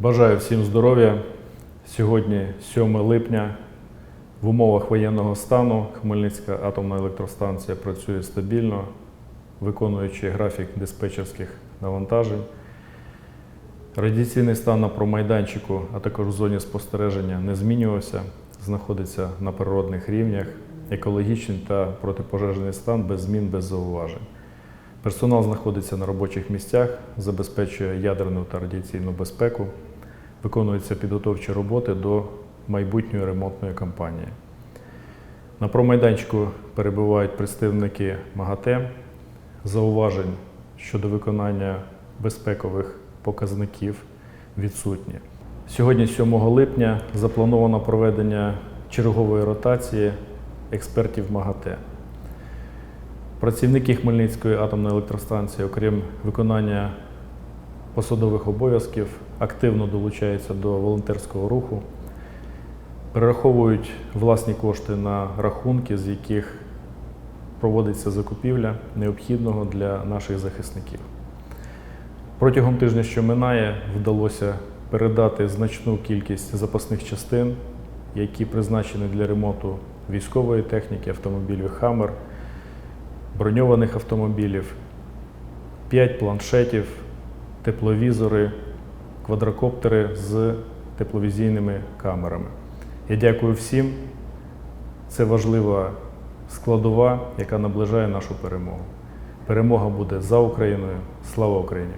Бажаю всім здоров'я. Сьогодні 7 липня. В умовах воєнного стану Хмельницька атомна електростанція працює стабільно, виконуючи графік диспетчерських навантажень. Радіаційний стан на промайданчику, а також в зоні спостереження не змінювався, знаходиться на природних рівнях, екологічний та протипожежний стан без змін, без зауважень. Персонал знаходиться на робочих місцях, забезпечує ядерну та радіаційну безпеку, виконуються підготовчі роботи до майбутньої ремонтної кампанії. На промайданчику перебувають представники МАГАТЕ, зауважень щодо виконання безпекових показників відсутні. Сьогодні, 7 липня, заплановано проведення чергової ротації експертів МАГАТЕ. Працівники Хмельницької атомної електростанції, окрім виконання посадових обов'язків, активно долучаються до волонтерського руху, перераховують власні кошти на рахунки, з яких проводиться закупівля необхідного для наших захисників. Протягом тижня, що минає, вдалося передати значну кількість запасних частин, які призначені для ремонту військової техніки, автомобілів Хаммер, броньованих автомобілів, 5 планшетів, тепловізори, квадрокоптери з тепловізійними камерами. Я дякую всім. Це важлива складова, яка наближає нашу перемогу. Перемога буде за Україною. Слава Україні!